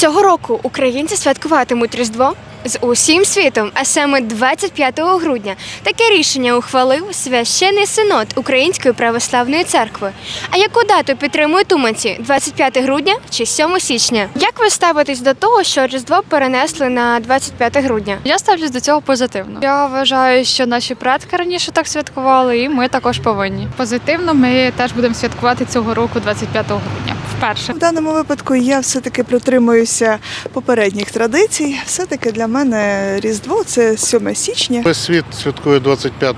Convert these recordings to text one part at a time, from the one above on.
Цього року українці святкуватимуть Різдво з усім світом, а саме 25 грудня. Таке рішення ухвалив священний синод Української православної церкви. А яку дату підтримують уманці? 25 грудня чи 7 січня? Як ви ставитесь до того, що Різдво перенесли на 25 грудня? Я ставлюсь до цього позитивно. Я вважаю, що наші предки раніше так святкували, і ми також повинні. Позитивно, ми теж будемо святкувати цього року, 25 грудня. Вперше. В даному випадку я все-таки притримуюся попередніх традицій. Все-таки для мене Різдво це 7 січня. Весь світ святкує 25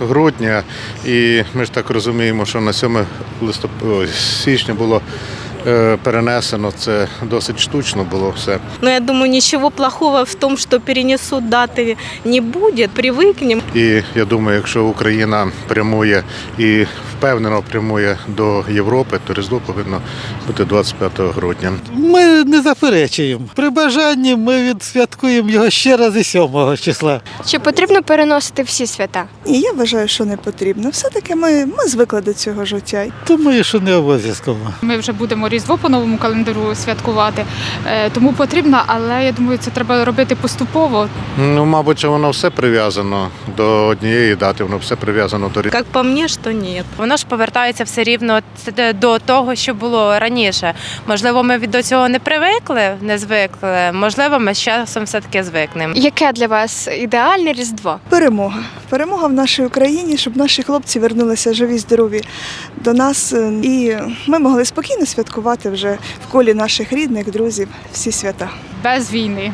грудня, і ми ж так розуміємо, що на 7 листопада січня було перенесено. Це досить штучно було все. Но я думаю, ничего плохого в том, что перенесут даты не будет. Привыкнем. І я думаю, якщо Україна прямує і впевнено прямує до Європи, то Різдво повинно бути 25 грудня. Ми не заперечуємо. При бажанні ми відсвяткуємо його ще раз і 7 числа. Чи потрібно переносити всі свята? І я вважаю, що не потрібно. Все-таки ми, ми звикли до цього життя. Думаю, що не обов'язково. Ми вже будемо Різдво по новому календарю святкувати, е, тому потрібно, але я думаю, це треба робити поступово. Ну, мабуть, воно все прив'язано до однієї дати, воно все прив'язано до Різдва. Как по мне, что нет. Воно ж повертається все рівно до того, що було раніше. Можливо, ми до цього не привикли, не звикли. Можливо, ми з часом все таки звикнемо. Яке для вас ідеальне Різдво? Перемога. Перемога в нашій Україні, щоб наші хлопці вернулися живі, здорові до нас. е, І ми могли спокійно святкувати вже в колі наших рідних, друзів, всі свята. Без війни.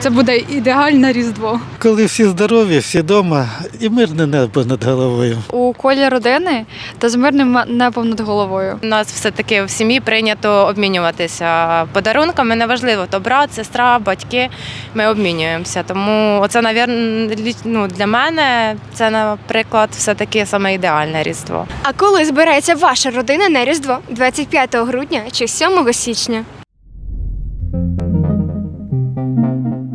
Це буде ідеальне Різдво. Коли всі здорові, всі вдома і мирне небо над головою. У колі родини та з мирним небом над головою. У нас все таки в сім'ї прийнято обмінюватися подарунками. Неважливо, то брат, сестра, батьки. Ми обмінюємося. Тому це, навірно, ну, для мене це, наприклад, все таки саме ідеальне різдво. А коли збирається ваша родина на Різдво? 25 грудня чи 7 січня? Thank you.